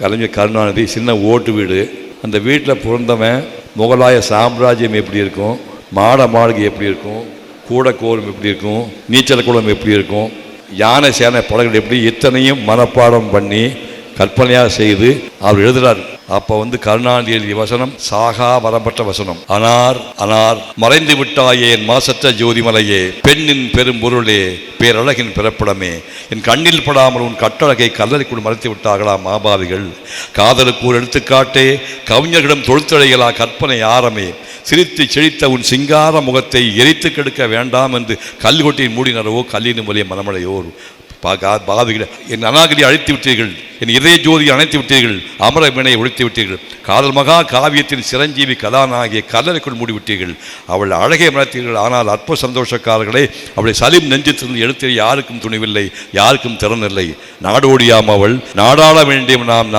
கலைஞர் கருணாநிதி சின்ன ஓட்டு வீடு. அந்த வீட்டில் பிறந்தவன் முகலாய சாம்ராஜ்யம் எப்படி இருக்கும் மாட மாளிகை எப்படி இருக்கும் கூட கோலம் எப்படி இருக்கும் நீச்சல் குளம் எப்படி இருக்கும் யானை சேனை படங்கள் எப்படி இத்தனையும் மனப்பாடம் பண்ணி கற்பனையாக செய்து அவர் எழுதுகிறார் அப்போ வந்து கருணாநிதி எழுதிய வசனம் சாகா வரப்பட்ட வசனம். அனார் அனார் மறைந்து விட்டாயே என் மாசற்ற ஜோதிமலையே பெண்ணின் பெரும் பொருளே பேரழகின் பிறப்பிடமே. என் கண்ணில் படாமல் உன் கட்டழகை கல்லறைக்குள் மறைத்து விட்டார்களா மாபாவிகள்? காதலுக்கு ஒரு எடுத்துக்காட்டே கவிஞர்களிடம் தொழுத்தழைகளா கற்பனை ஆரமே. சிரித்து செழித்த உன் சிங்கார முகத்தை எரித்து கெடுக்க வேண்டாம் என்று கல்கொட்டியின் மூடினரவோ கல்லின் வலிய மனமழையோர் பாகா பாவிகள் என் அநாகரி அழைத்து விட்டீர்கள். என் இதய ஜோதியை அணைத்து விட்டீர்கள். அமர வினை ஒழித்து விட்டீர்கள். காதல் மகா காவியத்தின் சிரஞ்சீவி கதாநாயகியை கல்லறைக்குள் மூடிவிட்டீர்கள். அவள் அழகை மறைத்தீர்கள். ஆனால் அற்ப சந்தோஷக்காரர்களே அவளை சலிம் நெஞ்சத்திலிருந்து எழுத்தில் யாருக்கும் துணிவில்லை யாருக்கும் திறனில்லை. நாடோடியாம் அவள் நாடாள வேண்டிய நாம் நான்.